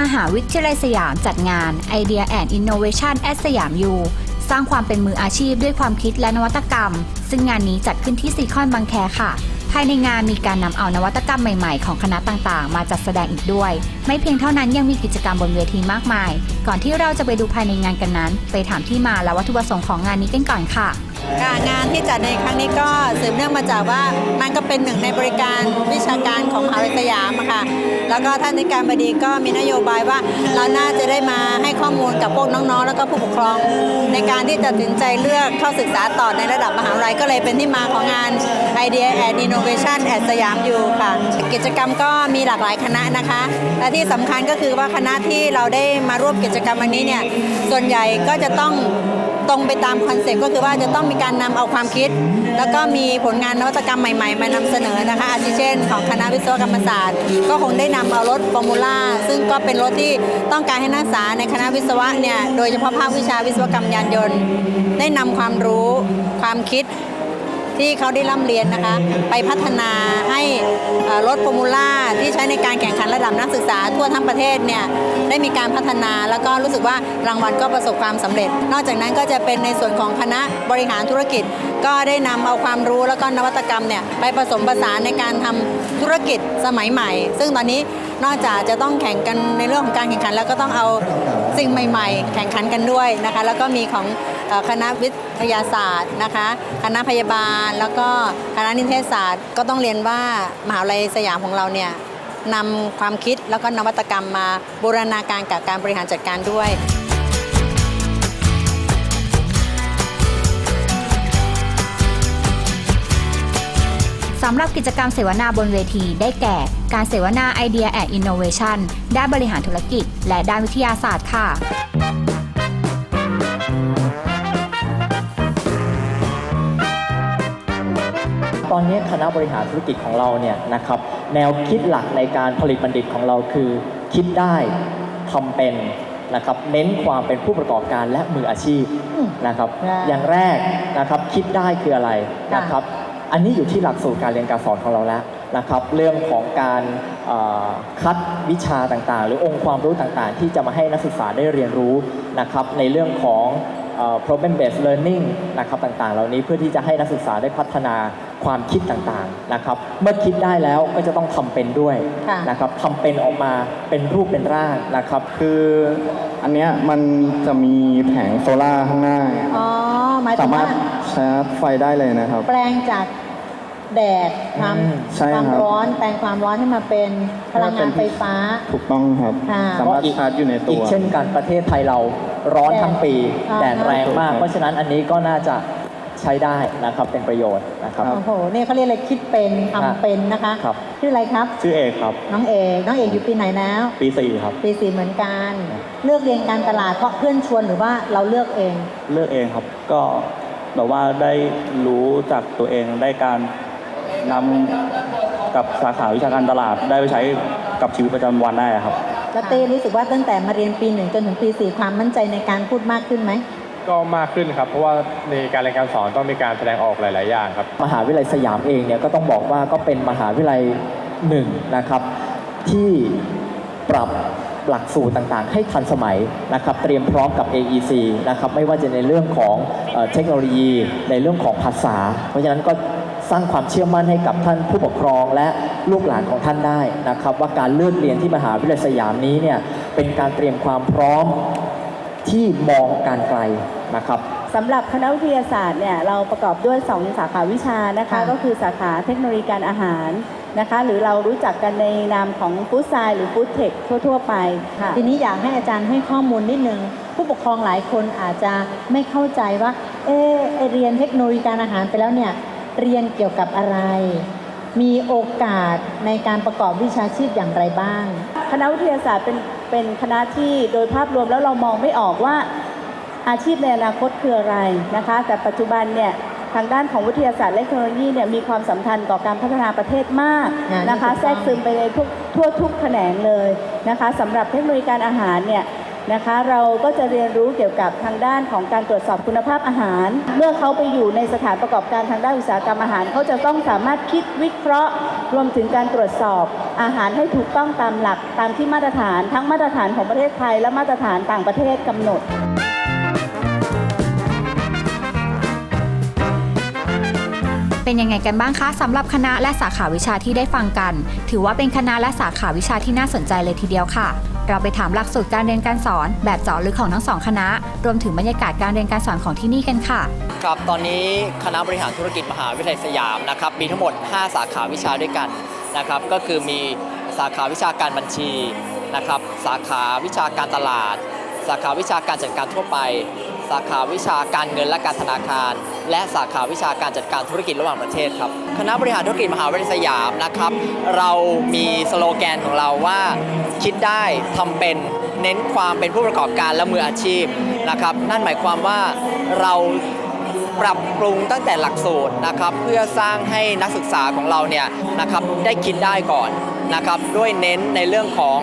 มหาวิทยาลัยสยามจัดงาน Idea and Innovation at สยามยูสร้างความเป็นมืออาชีพด้วยความคิดและนวัตกรรม ซึ่งงานนี้จัดขึ้นที่ซีคอนบางแคค่ะ ภายในงานมีการนำเอานวัตกรรมใหม่ๆ ของคณะต่างๆ มาจัดแสดงอีกด้วย ไม่เพียงเท่านั้นยังมีกิจกรรมบนเวทีมากมาย ก่อนที่เราจะไปดูภายในงานกันนั้น ไปถามที่มาและวัตถุประสงค์ของงานนี้กันก่อนค่ะค่ะ งานที่จัดในครั้งนี้ก็สืบเนื่องมาจากว่ามันก็เป็นหนึ่งในบริการวิชาการของมหาวิทยาลัยสยามอะค่ะ แล้วก็ท่านในการบดีก็มีนโยบายว่าเราน่าจะได้มาให้ข้อมูลกับพวกน้องๆ แล้วก็ผู้ปกครอง ในการที่จะตัดสินใจเลือกเข้าศึกษาต่อในระดับมหาวิทยาลัยก็เลยเป็นที่มาของงาน Idea and Innovation at สยามยูค่ะ กิจกรรมก็มีหลากหลายคณะนะคะ และที่สำคัญก็คือว่าคณะที่เราได้มาร่วมกิจกรรมวันนี้เนี่ยส่วนใหญ่ก็จะต้องตรงไปตามคอนเซ็ปต์ก็คือว่าจะต้องมีการนำเอาความคิด แล้วก็มีผลงานนวัตกรรมใหม่ๆ มานำเสนอนะคะ อาทิเช่น ของคณะวิศวกรรมศาสตร์ ก็คงได้นำเอารถฟอร์มูล่าซึ่งก็เป็นรถที่ต้องการให้นักศึกษาในคณะวิศวะเนี่ยโดยเฉพาะภาควิชาวิศวกรรมยานยนต์ ได้นำความรู้ความคิด ที่เขาได้ร่ำเรียนนะคะ ไปพัฒนาให้รถฟอร์มูล่าที่ใช้ในการแข่งขันระดับนักศึกษาทั่วทั้งประเทศเนี่ยได้มีการพัฒนาแล้วก็รู้สึกว่ารางวัลก็ประสบความสำเร็จ นอกจากนั้นก็จะเป็นในส่วนของคณะบริหารธุรกิจ ก็ได้นำเอาความรู้แล้วก็นวัตกรรมเนี่ยไปผสมผสานในการทำธุรกิจสมัยใหม่ ซึ่งตอนนี้นอกจากจะต้องแข่งกันในเรื่องของการแข่งขันแล้วก็ต้องเอา สิ่งใหม่ๆ แข่งขันกันด้วยนะคะ แล้วก็มีของคณะวิทยาศาสตร์นะคะ คณะพยาบาล แล้วก็คณะนิเทศศาสตร์ ก็ต้องเรียนว่ามหาวิทยาลัยสยามของเราเนี่ยนำความคิดแล้วก็นวัตกรรมมาบูรณาการกับการบริหารจัดการด้วย สำหรับกิจกรรมเสวนาบนเวที ได้แก่ การเสวนาไอเดียแอนด์อินโนเวชันด้านบริหารธุรกิจ และด้านวิทยาศาสตร์ค่ะตอนนี้คณะบริหารธุรกิจของเราเนี่ยนะครับแนวคิดหลักในการผลิตบัณฑิตของเราคือ คิดได้ทำเป็นนะครับเน้นความเป็นผู้ประกอบการและมืออาชีพนะครับค่ะอย่างแรกนะครับคิดได้คืออะไรค่ะนะครับ อันนี้อยู่ที่หลักสูตรการเรียนการสอนของเราแล้วนะครับ เรื่องของการเอ่อคัดวิชาต่างๆ หรือองค์ความรู้ต่างๆ ที่จะมาให้นักศึกษาได้เรียนรู้นะครับในเรื่องของเอ่อ problem based learning นะครับต่างๆ เหล่านี้เพื่อที่จะให้นักศึกษาได้พัฒนาความคิดต่างๆนะครับ เมื่อคิดได้แล้วก็จะต้องทำเป็นด้วยค่ะนะครับทำเป็นออกมาเป็นรูปเป็นร่างนะครับ คืออันเนี้ยมันจะมีแผงโซล่าร์ข้างหน้าอ๋อ หมายถึสางมารว่าถชาร์จไฟได้เลยนะครับ แปลงจากแดดความอืมใช่ความครับร้อนแปลงความร้อนให้มาเป็นพลังงานไฟฟ้า ถูกต้องครับ ค่ะ สามารถชาร์จอยู่ในตัอีว กเช่นกันประเทศไทยเราร้อนทั้งปีอ่าแดดแรงมากครับเพราะฉะนั้นอันนี้ก็น่าจะ ใช้ได้นะครับเป็นประโยชน์นะครับ โอ้โหนี่เขาเรียกอะไรคิดเป็นทำเป็นนะคะครับ ชื่ออะไรครับ ชื่อเอกครับ น้องเอกน้องเอกอยู่ปีไหนแล้ว ปีสี่ครับ ปีสี่เหมือนกัน เลือกเรียนการตลาดเพราะเพื่อนชวนหรือว่าเราเลือกเอง เลือกเองครับก็แบบว่าได้รู้จากตัวเองได้การนำกับสาขาวิชาการตลาดได้ไปใช้กับชีวิตประจำวันได้ครับ แล้วเต้รู้สึกว่าตั้งแต่มาเรียนปีหนึ่งจนถึงปีสี่ความมั่นใจในการพูดมากขึ้นไหม ก็มากขึ้นครับ เพราะว่าในการเรียนการสอนต้องมีการแสดงออกหลาย ๆ อย่างครับ มหาวิทยาลัยสยามเองเนี่ยก็ต้องบอกว่าก็เป็นมหาวิทยาลัยหนึ่งนะครับ ที่ปรับหลักสูตรต่างๆ ให้ทันสมัยนะครับ เตรียมพร้อมกับ AEC นะครับไม่ว่าจะในเรื่องของเทคโนโลยี ในเรื่องของภาษา เพราะฉะนั้นก็สร้างความเชื่อมั่นให้กับท่านผู้ปกครองและลูกหลานของท่านได้นะครับ ว่าการเลือกเรียนที่มหาวิทยาลัยสยามนี้เนี่ยเป็นการเตรียมความพร้อมที่มองการไกล นะครับสำหรับคณะวิทยาศาสตร์เนี่ยเราประกอบด้วย 2 สาขาวิชานะคะ ค่ะ ก็คือสาขาเทคโนโลยีการอาหารนะคะ หรือเรารู้จักกันในนามของฟู้ดไซหรือฟู้ดเทคทั่ว ๆ ไปค่ะ ทีนี้อยากให้อาจารย์ให้ข้อมูลนิดนึง ผู้ปกครองหลายคนอาจจะไม่เข้าใจว่า เออไอ้เรียนเทคโนโลยีการอาหารไปแล้วเนี่ยเรียนเกี่ยวกับอะไร มีโอกาสในการประกอบวิชาชีพอย่างไรบ้าง คณะวิทยาศาสตร์เป็นเป็นคณะที่โดยภาพรวมแล้วเรามองไม่ออกว่า อาชีพในอนาคตคืออะไรนะคะ แต่ปัจจุบันเนี่ยทางด้านของวิทยาศาสตร์และเทคโนโลยีเนี่ยมีความสำคัญต่อการพัฒนาประเทศมากอ่านี่นะคะถูกต้องแทรกซึมไปในทุกทั่วทุกแขนงเลยนะคะสำหรับเทคโนโลยีการอาหารเนี่ยนะคะเราก็จะเรียนรู้เกี่ยวกับทางด้านของการตรวจสอบคุณภาพอาหาร เมื่อเขาไปอยู่ในสถานประกอบการทางด้านอุตสาหกรรมอาหาร เขาจะต้องสามารถคิดวิเคราะห์ รวมถึงการตรวจสอบอาหารให้ถูกต้องตามหลักตามที่มาตรฐาน ทั้งมาตรฐานของประเทศไทย และมาตรฐานต่างประเทศกำหนด เป็นยังไงกันบ้างคะสำหรับคณะและสาขาวิชาที่ได้ฟังกัน ถือว่าเป็นคณะและสาขาวิชาที่น่าสนใจเลยทีเดียวค่ะ เราไปถามหลักสูตรการเรียนการสอน แบบเจาะลึกของทั้งสองคณะ รวมถึงบรรยากาศการเรียนการสอนของที่นี่กันค่ะ ครับตอนนี้คณะบริหารธุรกิจมหาวิทยาลัยสยามนะครับมีทั้งหมด 5 สาขาวิชาด้วยกันนะครับก็คือมีสาขาวิชาการบัญชีนะครับสาขาวิชาการตลาด สาขาวิชาการจัดการทั่วไป สาขาวิชาการเงินและการธนาคาร และสาขาวิชาการจัดการธุรกิจระหว่างประเทศครับคณะบริหารธุรกิจมหาวิทยาลัยสยามนะครับ เรามีสโลแกนของเราว่าคิดได้ทำเป็นเน้นความเป็นผู้ประกอบการและมืออาชีพนะครับ นั่นหมายความว่าเราปรับปรุงตั้งแต่หลักสูตรนะครับ เพื่อสร้างให้นักศึกษาของเราเนี่ยนะครับได้คิดได้ก่อนนะครับ ด้วยเน้นในเรื่องของ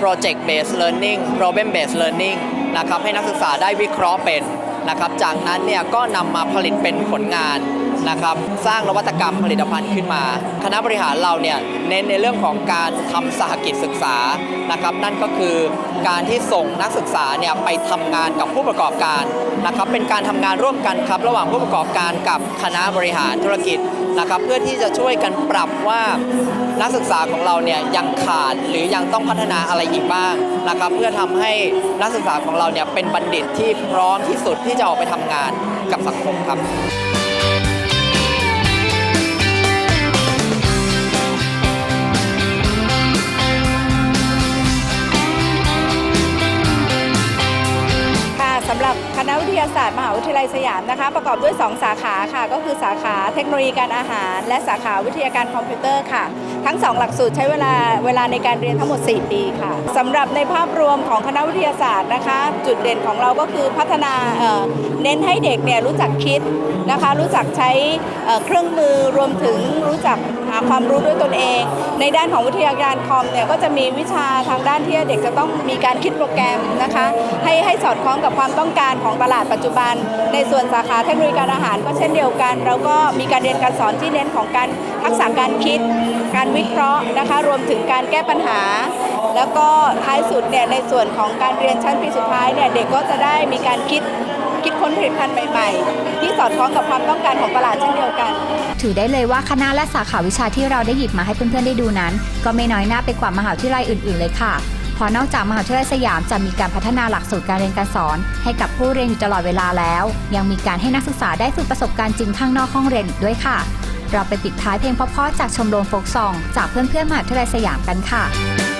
project based learning problem based learning นะครับให้นักศึกษาได้วิเคราะห์เป็นนะครับจากนั้นเนี่ยก็นำมาผลิตเป็นผลงานนะครับสร้างนวัตกรรมผลิตภัณฑ์ขึ้นมา คณะบริหารเราเนี่ยเน้นในเรื่องของการทำสหกิจศึกษานะครับนั่นก็คือการที่ส่งนักศึกษาเนี่ยไปทำงานกับผู้ประกอบการนะครับเป็นการทำงานร่วมกันครับระหว่างผู้ประกอบการกับคณะบริหารธุรกิจ นะครับเพื่อที่จะช่วยกันปรับว่านักศึกษาของเราเนี่ยยังขาดหรือยังต้องพัฒนาอะไรอีกบ้างนะครับเพื่อทำให้นักศึกษาของเราเนี่ยเป็นบัณฑิตที่พร้อมที่สุดที่จะออกไปทำงานกับสังคมครับ ลัยสยามนะคะ ประกอบด้วย 2 สาขาค่ะ ก็คือสาขาเทคโนโลยีการอาหาร และสาขาวิทยาการคอมพิวเตอร์ค่ะ ทั้ง 2 หลักสูตรใช้เวลาเวลาในการเรียนทั้งหมด 4 ปีค่ะสำหรับในภาพรวมของคณะวิทยาศาสตร์นะคะ จุดเด่นของเราก็คือพัฒนาเเน้นให้เด็กเนี่ยรู้จักคิดนะคะ รู้จักใช้เอ่อเครื่องมือรวมถึงรู้จักหาความรู้ด้วยตนเอง ในด้านของวิทยาการคอมเนี่ยก็จะมีวิชาทางด้านที่เด็กจะต้องมีการคิดโปรแกรมนะคะให้ให้สอดคล้องกับความต้องการของตลาดปัจจุบัน ในส่วนสาขาเทคโนโลยีการอาหารก็เช่นเดียวกันเราก็มีการเรียนการสอนที่เน้นของการ ทักษะการคิด การวิเคราะห์นะคะรวมถึงการแก้ปัญหา แล้วก็ท้ายสุดเนี่ยในส่วนของการเรียนชั้นปีสุดท้ายเนี่ยเด็กก็จะได้มีการคิดคิดค้นผลิตภัณฑ์ใหม่ๆ ที่สอดคล้องกับความต้องการของตลาดเช่นเดียวกัน ถือได้เลยว่าคณะและสาขาวิชาที่เราได้หยิบมาให้เพื่อนๆได้ดูนั้น ก็ไม่น้อยหน้าไปกว่ามหาวิทยาลัยอื่นๆเลยค่ะเพราะนอกจากมหาวิทยาลัยสยามจะมีการพัฒนาหลักสูตรการเรียนการสอน ให้กับผู้เรียนอยู่ตลอดเวลาแล้ว ยังมีการให้นักศึกษาได้ฝึกประสบการณ์จริงข้างนอกห้องเรียนอีกด้วยค่ะ เราไปปิดท้ายเพลงเพราะๆจากชมรมโฟกซอง จากเพื่อนๆมหาวิทยาลัยสยามกันค่ะ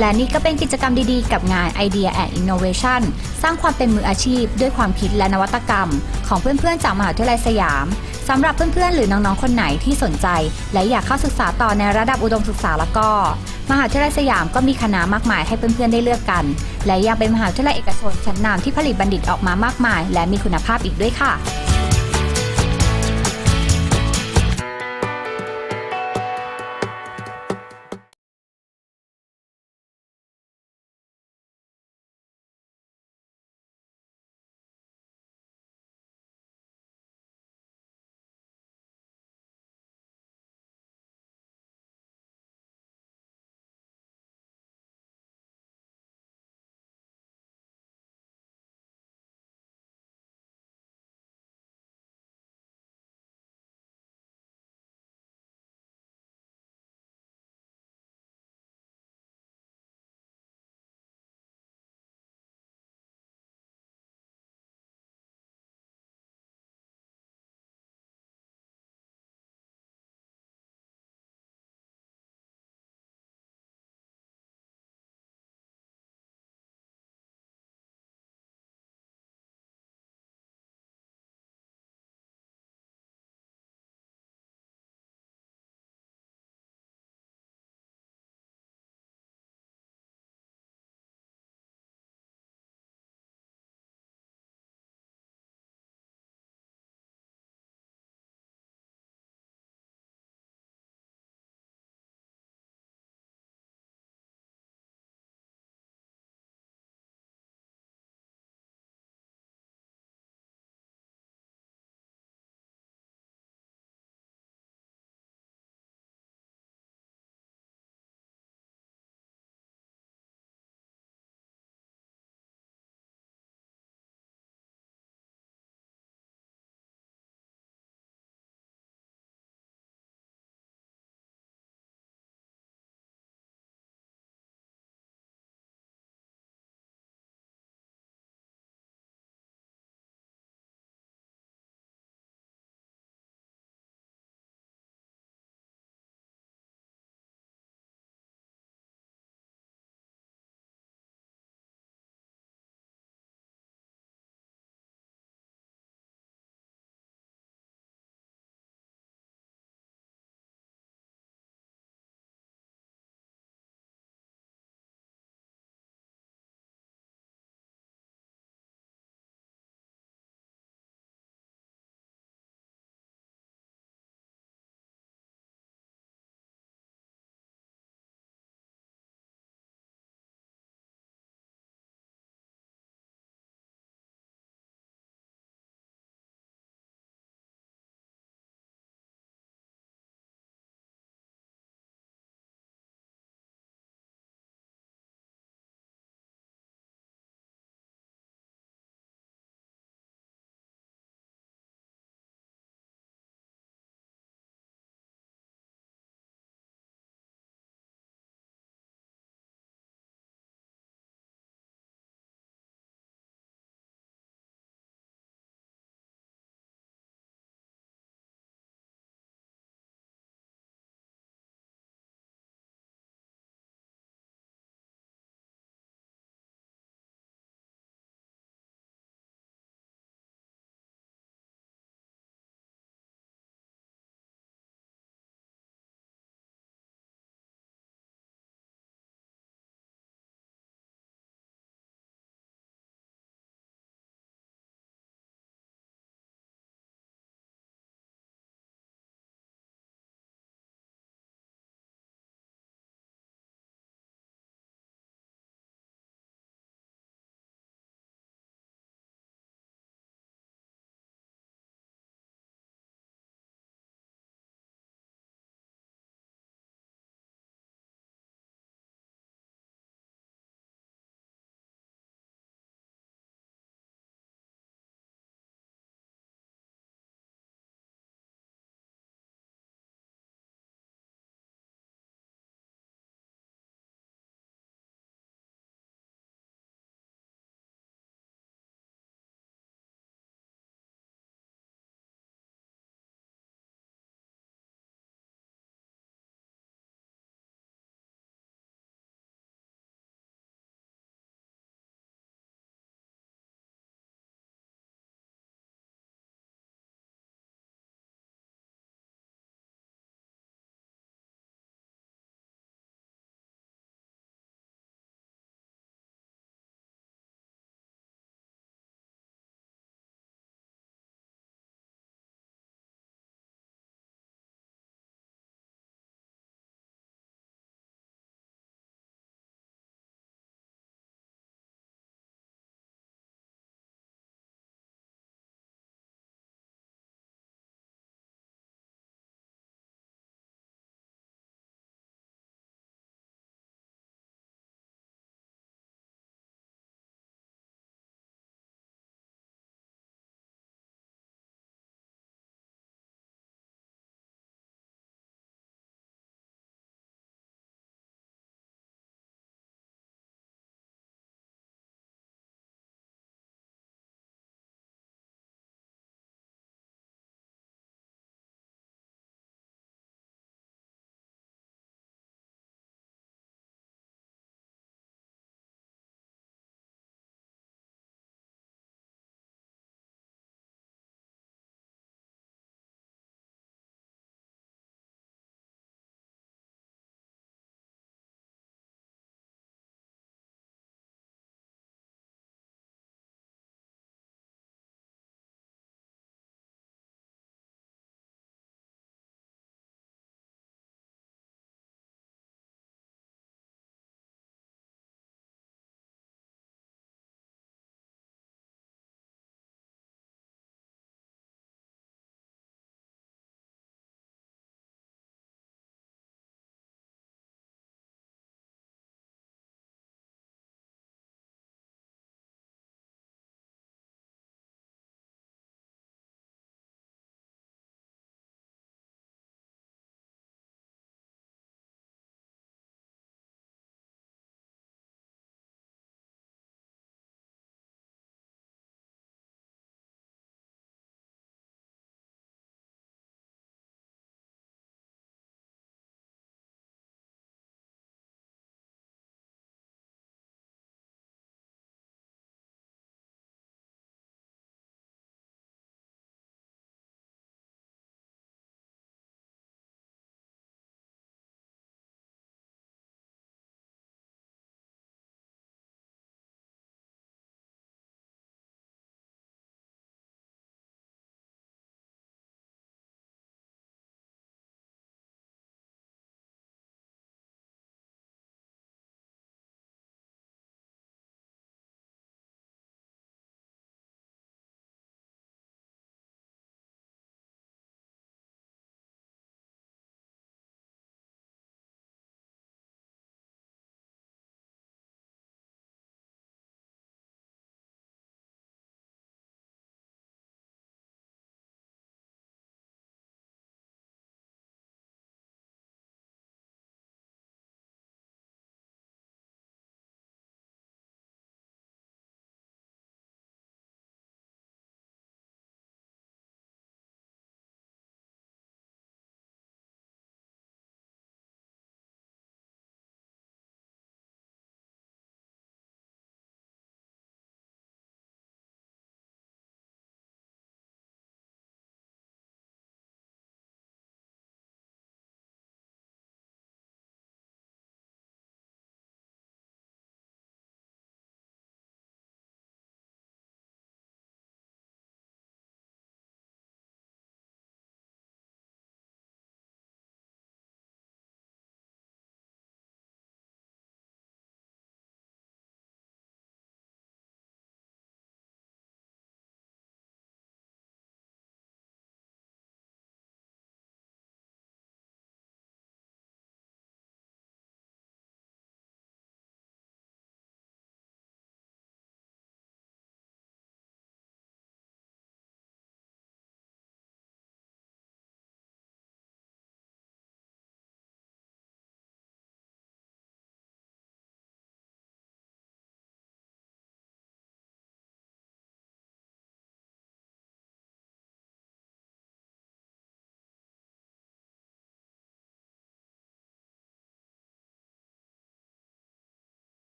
และนี่ก็เป็นกิจกรรมดีๆ กับงาน Idea and Innovation สร้างความเป็นมืออาชีพ ด้วยความคิดและนวัตกรรม ของเพื่อนๆจากมหาวิทยาลัยสยามสำหรับเพื่อนๆ หรือน้องๆ คนไหนที่สนใจ และอยากเข้าศึกษาต่อในระดับอุดมศึกษาแล้วก็ มหาวิทยาลัยสยามก็มีคณะมากมายให้เพื่อนๆ ได้เลือกกัน และยังเป็นมหาวิทยาลัยเอกชนชั้นนำที่ผลิตบัณฑิตออกมามากมาย และมีคุณภาพอีกด้วยค่ะ